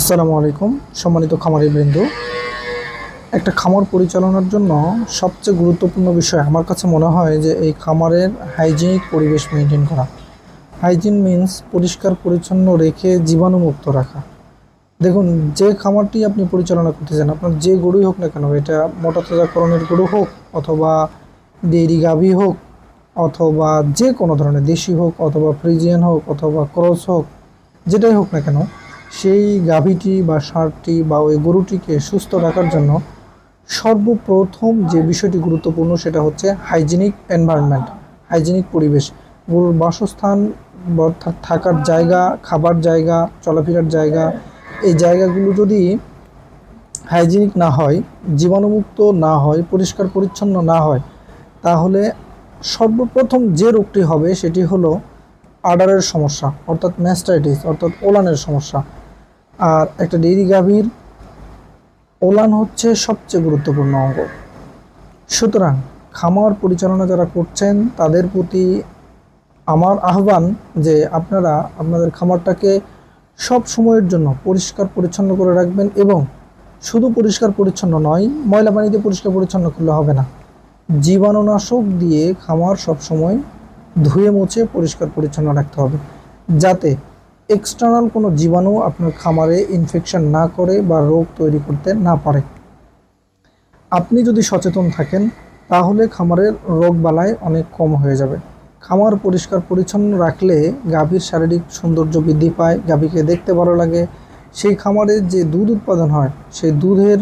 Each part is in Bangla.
আসসালামু আলাইকুম, সম্মানিত খামারি বৃন্দ একটা খামার পরিচালনার জন্য সবচেয়ে গুরুত্বপূর্ণ বিষয় আমার কাছে মনে হয় যে এই খামারের হাইজিনিক পরিবেশ মেনটেন করা। হাইজিন মিন্স পরিষ্কার, পরিচ্ছন্ন রেখে জীবাণুমুক্ত রাখা। দেখুন, যে খামারটি আপনি পরিচালনা করতে চান আপনার যে গরুই হোক না কেন, এটা মোটা তাজাকরণের গরু হোক, অথবা ডেইরি গাভী হোক, অথবা যে কোনো ধরনের দেশি হোক, অথবা ফ্রিজিয়ান হোক, অথবা ক্রস হোক, যেটাই হোক না কেন সেই গাভীটি বা ষাঁড়টি বা ওই গরুটিকে সুস্থ রাখার জন্য সর্বপ্রথম যে বিষয়টি গুরুত্বপূর্ণ সেটা হচ্ছে হাইজিনিক এনভায়রনমেন্ট, হাইজিনিক পরিবেশ। গরুর বাসস্থান অর্থাৎ থাকার জায়গা, খাবার জায়গা, চলাফেরার জায়গা, এই জায়গাগুলো যদি হাইজিনিক না হয়, জীবাণুমুক্ত না হয়, পরিষ্কার পরিচ্ছন্ন না হয়, তাহলে সর্বপ্রথম যে রোগটি হবে সেটি হলো আডারের সমস্যা, অর্থাৎ ম্যাস্টাইটিস, অর্থাৎ ওলানের সমস্যা। আর একটা ডেইরি গাভীর ওলান হচ্ছে সবচেয়ে গুরুত্বপূর্ণ অঙ্গ। সুতরাং খামার পরিচালনা যারা করছেন, তাদের প্রতি আমার আহ্বান যে আপনারা আপনাদের খামারটাকে সব সময়ের জন্য পরিষ্কার পরিচ্ছন্ন করে রাখবেন এবং শুধু পরিষ্কার পরিচ্ছন্ন নয়, ময়লা পানিতে পরিষ্কার পরিচ্ছন্ন করলে হবে না। জীবাণুনাশক দিয়ে খামার সব সময় ধুয়ে মুছে পরিষ্কার পরিচ্ছন্ন রাখতে হবে, যাতে এক্সটার্নাল কোনো জীবাণু আপনার খামারে ইনফেকশন না করে বা রোগ তৈরি করতে না পারে। আপনি যদি সচেতন থাকেন, তাহলে খামারের রোগ বালায় অনেক কম হয়ে যাবে। খামার পরিষ্কার পরিচ্ছন্ন রাখলে গাভীর শারীরিক সৌন্দর্য বৃদ্ধি পায়, গাভীকে দেখতে ভালো লাগে। সেই খামারে যে দুধ উৎপাদন হয়, সেই দুধের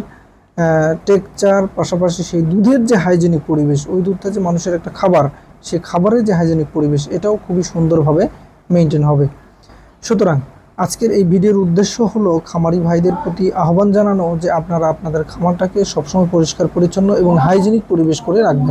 টেকচার পাশাপাশি সেই দুধের যে হাইজেনিক পরিবেশ, ওই দুধটা যে মানুষের একটা খাবার সেই খাবারের যে হাইজেনিক পরিবেশ, এটাও খুবই সুন্দরভাবে মেনটেন হবে। সুতরাং আজকের এই ভিডিওর উদ্দেশ্য হলো খামারি ভাইদের প্রতি আহ্বান জানানো যে আপনারা আপনাদের খামারটাকে সবসময় পরিষ্কার, পরিচ্ছন্ন এবং হাইজেনিক পরিবেশ করে রাখবেন।